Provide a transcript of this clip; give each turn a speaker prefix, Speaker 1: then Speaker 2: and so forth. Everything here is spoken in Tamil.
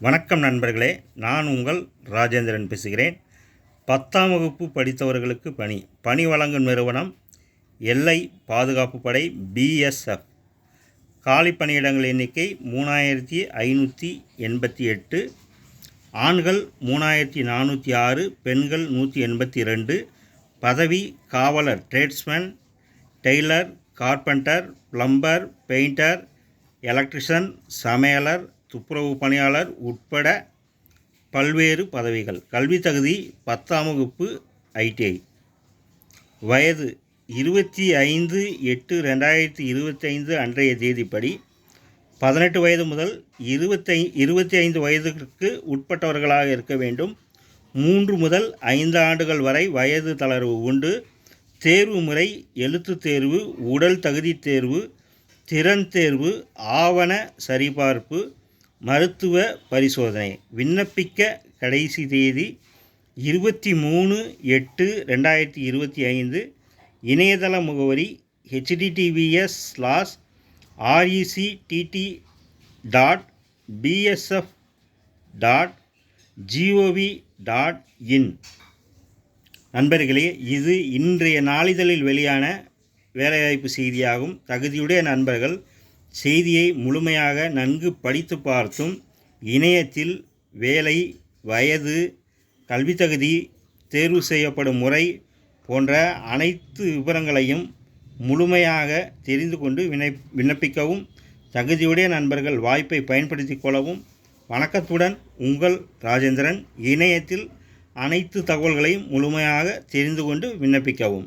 Speaker 1: வணக்கம் நண்பர்களே நான் உங்கள் ராஜேந்திரன் பேசுகிறேன். பத்தாம் வகுப்பு படித்தவர்களுக்கு பணி பணி வழங்கும் நிறுவனம் எல்லை பாதுகாப்பு படை பிஎஸ்எஃப் காலி பணியிடங்கள் எண்ணிக்கை மூணாயிரத்தி ஐநூற்றி எண்பத்தி எட்டு. ஆண்கள் மூணாயிரத்தி நானூற்றி ஆறு பெண்கள் நூற்றி எண்பத்தி ரெண்டு பதவி காவலர் tradesman tailor carpenter plumber painter electrician சமையலர் துப்புரவு பணியாளர் உட்பட பல்வேறு பதவிகள். கல்வி தகுதி பத்தாம் வகுப்பு ஐடிஐ. வயது இருபத்தி ஐந்து எட்டு ரெண்டாயிரத்தி இருபத்தைந்து அன்றைய தேதிப்படி பதினெட்டு வயது முதல் இருபத்தை இருபத்தி ஐந்து வயதுக்கு உட்பட்டவர்களாக இருக்க வேண்டும். மூன்று முதல் ஐந்து ஆண்டுகள் வரை வயது தளர்வு உண்டு. தேர்வு முறை எழுத்துத் தேர்வு உடல் தகுதி தேர்வு திறன் தேர்வு ஆவண சரிபார்ப்பு மருத்துவ பரிசோதனை. விண்ணப்பிக்க கடைசி தேதி இருபத்தி மூணு எட்டு ரெண்டாயிரத்தி இருபத்தி ஐந்து. இணையதள முகவரி HTTPS slash RECTT dot BSF dot GOV dot in நண்பர்களே இது இன்றைய நாளிதழில் வெளியான வேலைவாய்ப்பு செய்தியாகும். தகுதியுடைய நண்பர்கள் செய்தியை முழுமையாக நன்கு படித்து பார்த்தும் இணையத்தில் வேலை வயது கல்வித்தகுதி தேர்வு செய்யப்படும் முறை போன்ற அனைத்து விவரங்களையும் முழுமையாக தெரிந்து கொண்டு வினை விண்ணப்பிக்கவும் தகுதியுடைய நண்பர்கள் வாய்ப்பை பயன்படுத்திக் கொள்ளவும் வணக்கத்துடன் உங்கள் ராஜேந்திரன் இணையத்தில் அனைத்து தகவல்களையும் முழுமையாக தெரிந்து கொண்டு விண்ணப்பிக்கவும்.